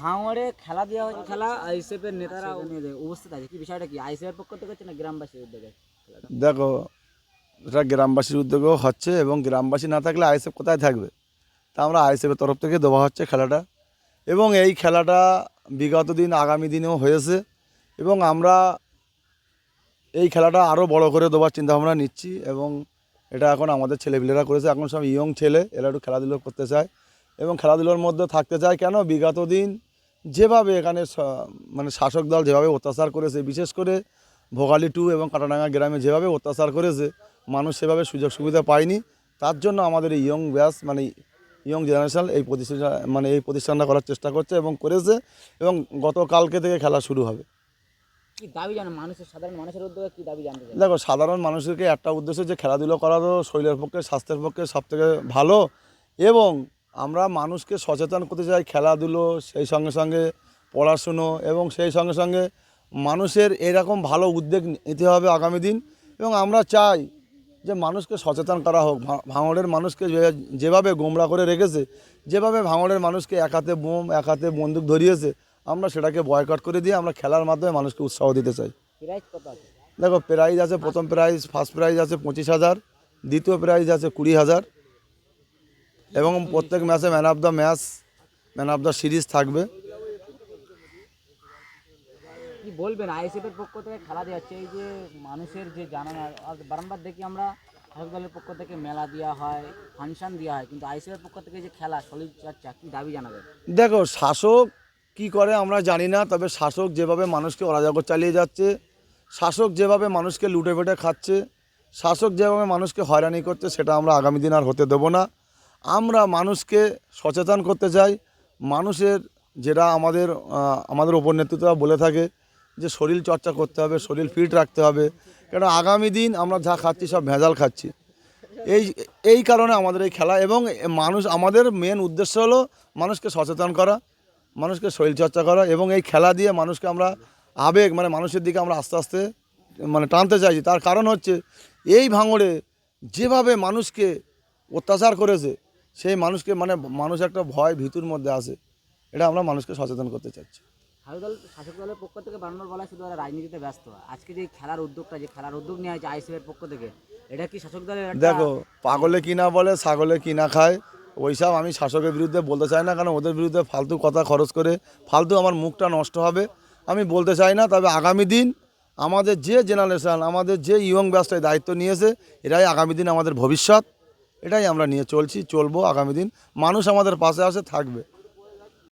ভাঙড়ে খেলা দেওয়া খেলা আইসিএফের নেতারা উপস্থিত আছে। কি বিষয়টা কি? আইসিএফের পক্ষ থেকে হচ্ছে না গ্রামবাসীর উদ্যোগে? দেখো, এটা গ্রামবাসীর উদ্যোগেও হচ্ছে এবং গ্রামবাসী না থাকলে আইএসএফ কোথায় থাকবে? তা আমরা আইএসএফের তরফ থেকে দেওয়া হচ্ছে খেলাটা। এবং এই খেলাটা বিগত দিন, আগামী দিনেও হয়েছে। এবং আমরা এই খেলাটা আরও বড় করে দেওয়ার চিন্তাভাবনা নিচ্ছি এবং এটা এখন আমাদের ছেলেপিলেরা করেছে। এখন সব ইয়ং ছেলে, এরা একটু খেলাধুলো করতে চায়। এবং খেলাধুলোর মধ্যে থাকতে চায় কেন? বিগত দিন যেভাবে এখানে মানে শাসক দল যেভাবে অত্যাচার করেছে বিশেষ করে ভোগালী টু এবং কাটাডাঙ্গা গ্রামে যেভাবে অত্যাচার করেছে মানুষ সেভাবে সুযোগ সুবিধা পায়নি। তার জন্য আমাদের এই ইয়ং ব্যাস মানে ইয়ং জেনারেশন এই প্রতিষ্ঠান মানে এই প্রতিষ্ঠানটা করার চেষ্টা করছে এবং করেছে এবং গতকালকে থেকে খেলা শুরু হবে। কি দাবি জানো মানুষের সাধারণ মানুষের উদ্যোগে কি দাবি জানতে দেখো সাধারণ মানুষকে একটা উদ্দেশ্য যে খেলাধুলো করা তো শরীরের পক্ষে স্বাস্থ্যের পক্ষে সবথেকে ভালো এবং আমরা মানুষকে সচেতন করতে চাই খেলাধুলো সেই সঙ্গে সঙ্গে পড়াশুনো এবং সেই সঙ্গে সঙ্গে মানুষের এরকম ভালো উদ্যোগ নিতে হবে আগামী দিন। এবং আমরা চাই যে মানুষকে সচেতন করা হোক। ভাঙড়ের মানুষকে যেভাবে গোমরা করে রেখেছে যেভাবে ভাঙড়ের মানুষকে এক হাতে বোম এক হাতে বন্দুক ধরিয়েছে আমরা সেটাকে বয়কট করে দিয়ে আমরা খেলার মাধ্যমে মানুষকে উৎসাহ দিতে চাই। দেখো প্রাইজ আছে প্রথম প্রাইজ ফার্স্ট প্রাইজ আছে পঁচিশ হাজার দ্বিতীয় প্রাইজ আছে কুড়ি হাজার এবং প্রত্যেক ম্যাচে man of the match man of the series থাকবে। কি বলবেন? আইএসএফের পক্ষ থেকে খেলা দেওয়া হচ্ছে এই যে মানুষের যে জানানো আর বারংবার দেখি আমরা শাসক দলের পক্ষ থেকে মেলা দেওয়া হয় ফাংশন দেওয়া হয় কিন্তু আইসিএফের পক্ষ থেকে যে খেলা শরীর চর্চা কি দাবি জানাবেন? দেখো শাসক কি করে আমরা জানি না তবে শাসক যেভাবে মানুষকে অরাজকতা চালিয়ে যাচ্ছে শাসক যেভাবে মানুষকে লুটে ফেটে খাচ্ছে শাসক যেভাবে মানুষকে হয়রানি করছে সেটা আমরা আগামী দিন আর হতে দেবো না। আমরা মানুষকে সচেতন করতে চাই। মানুষের যেটা আমাদের আমাদের ওপর নেতৃত্বরা বলে থাকে যে শরীর চর্চা করতে হবে, শরীর ফিট রাখতে হবে। কেন আগামী দিন আমরা যা খাচ্ছি সব ভেজাল খাচ্ছি। এই এই কারণে আমাদের এই খেলা এবং মানুষ, আমাদের মেন উদ্দেশ্য হলো মানুষকে সচেতন করা, মানুষকে শরীরচর্চা করা এবং এই খেলা দিয়ে মানুষকে আমরা আবেগ মানে মানুষের দিকে আমরা আস্তে আস্তে মানে টানতে চাইছি তার কারণ হচ্ছে এই ভাঙড়ে যেভাবে মানুষকে অত্যাচার করেছে সেই মানুষকে মানে মানুষ একটা ভয় ভীতুর মধ্যে আসে এটা আমরা মানুষকে সচেতন করতে চাচ্ছি। শাসক দলের পক্ষ থেকে বানানোর বলা শুধু রাজনীতিতে ব্যস্ত। আজকে যে খেলার উদ্যোগটা যে খেলার উদ্যোগ নেওয়া হয়েছে আইসিএফের পক্ষ থেকে এটা কি শাসক দলের দেখো পাগলে কিনা বলে ছাগলে কিনা খায় ওইসব আমি শাসকের বিরুদ্ধে বলতে চাই না কারণ ওদের বিরুদ্ধে ফালতু কথা খরচ করে ফালতু আমার মুখটা নষ্ট হবে। আমি বলতে চাই না তবে আগামী দিন আমাদের যে জেনারেশন আমাদের যে ইয়ং ব্যাসটায় দায়িত্ব নিয়েছে এরাই আগামী দিন আমাদের ভবিষ্যৎ। এটাই আমরা নিয়ে চলছি চলবো আগামী দিন। মানুষ আমাদের পাশে আসে থাকবে।